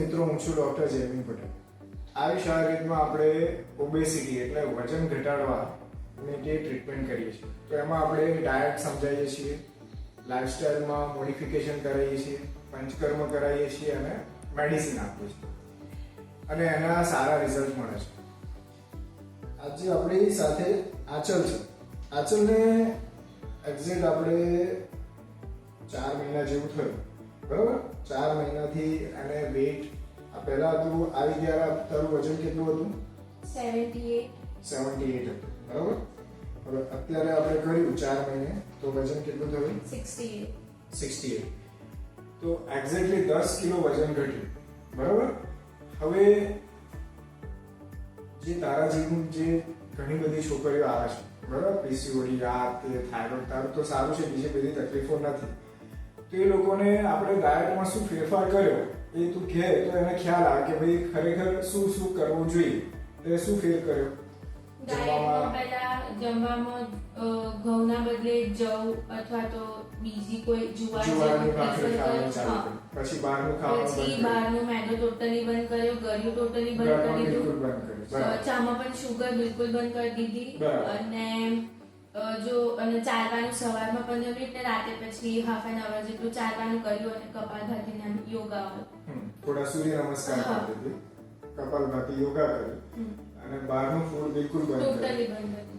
મિત્રો, હું છું ડોક્ટર જયમીન પટેલ. આ શારીરિકમાં આપણે ઓબેસિટી એટલે વજન ઘટાડવા ને જે ટ્રીટમેન્ટ કરીએ છીએ, તો એમાં આપણે ડાયટ સમજાવીએ છીએ લાઇફસ્ટાઈલમાં મોડિફિકેશન કરાવીએ છીએ, પંચકર્મ કરાવીએ છીએ અને મેડિસિન આપીએ છીએ. અને એના સારા રિઝલ્ટ મળે છે. આજે આપણી સાથે આંચલ છે. આંચલને એક્ઝેક્ટ આપણે ચાર મહિના જેવું થયું. બરાબર? ચાર મહિનાથી અને વેટ આ પહેલા હતું આવી ત્યારે તારું વજન કેટલું હતું? Seventy eight. સેવન્ટી એટ હતું બરાબર? હવે અત્યારે આપણે કર્યું ચાર મહિને તો વજન કેટલું થયું? Sixty eight. Sixty eight. તો એક્ઝેક્ટલી દસ કિલો વજન ઘટ્યું બરાબર? હવે જે તારા જેવું જે ઘણી બધી છોકરીઓ આવે છે બરાબર? પીસીઓડી આ તે થાઇરોઇડ તારું તો સારું છે બીજી બધી તકલીફો નથી. તો એ લોકોને આપણે ડાયટમાં શું ફેરફાર કર્યો? એ તું કહે તો એને ખ્યાલ આવે કે ભાઈ ખરેખર શું શું કરવું જોઈએ. તે શું ફેર કર્યો? ડાયટમાં પહેલા જમવામાં ઘઉંના બદલે જવ અથવા તો બીજી કોઈ જુવાર જેવું. પછી બહારનું ખાવાનું પછી. બહારનું મેદો ટોટલી બંધ કર્યો ગળ્યું ટોટલી બંધ કરી દીધું. ચામાં પણ શુગર બિલકુલ બંધ કરી દીધી. અને જો અને ચાલવાનું સવારમાં પંદર મિનિટ ને રાતે પછી હાફ એન અવર જેટલું ચાલવાનું કર્યું અને કપાલભાતીને આમ યોગા હમ. થોડા સૂર્ય નમસ્કાર. કરી દીધી. કપાલભાતી યોગા કરી. અને બહારનું ફૂડ બિલકુલ બંધ કરી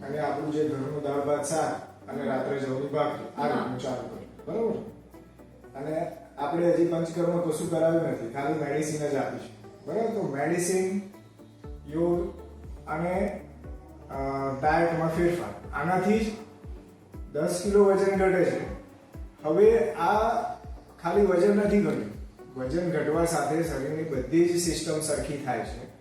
અને આપણું જે ઘરનું દાળ ભાત શાક અને રાત્રે જવની ભાખરી આ. રીતનું ચાલુ કર્યું. બરાબર? અને આપણે હજી પંચકર્મ કશું કરાવ્યું નથી. ખાલી મેડિસિન જ આપીશું. બરાબર? તો મેડિસિન યોગ અને ડાયટમાં ફેરફાર. આનાથી જ દસ કિલો વજન ઘટે છે. હવે આ ખાલી વજન નથી ઘટ્યું. વજન ઘટવા સાથે શરીરની બધી જ સિસ્ટમ સરખી થાય છે.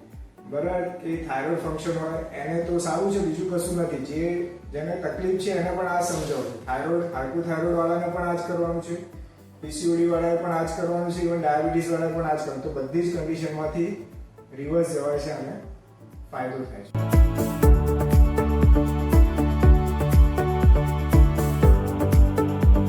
બરાબર કે થાઇરોઇડ ફંક્શન હોય, એને તો સારું છે, બીજું કશું નથી. જે જેને તકલીફ છે, એને પણ આ સમજાવું. થાઇરોઇડ હાઇપોથાઇરોઇડ વાળાને પણ આ જ કરવાનું છે. પીસીઓડી વાળાએ પણ આ જ કરવાનું છે ઇવન ડાયાબિટીસ વાળાએ પણ આ જ કરવાનું તો બધી જ કન્ડિશનમાંથી રિવર્સ જવાય છે અને ફાયદો થાય છે.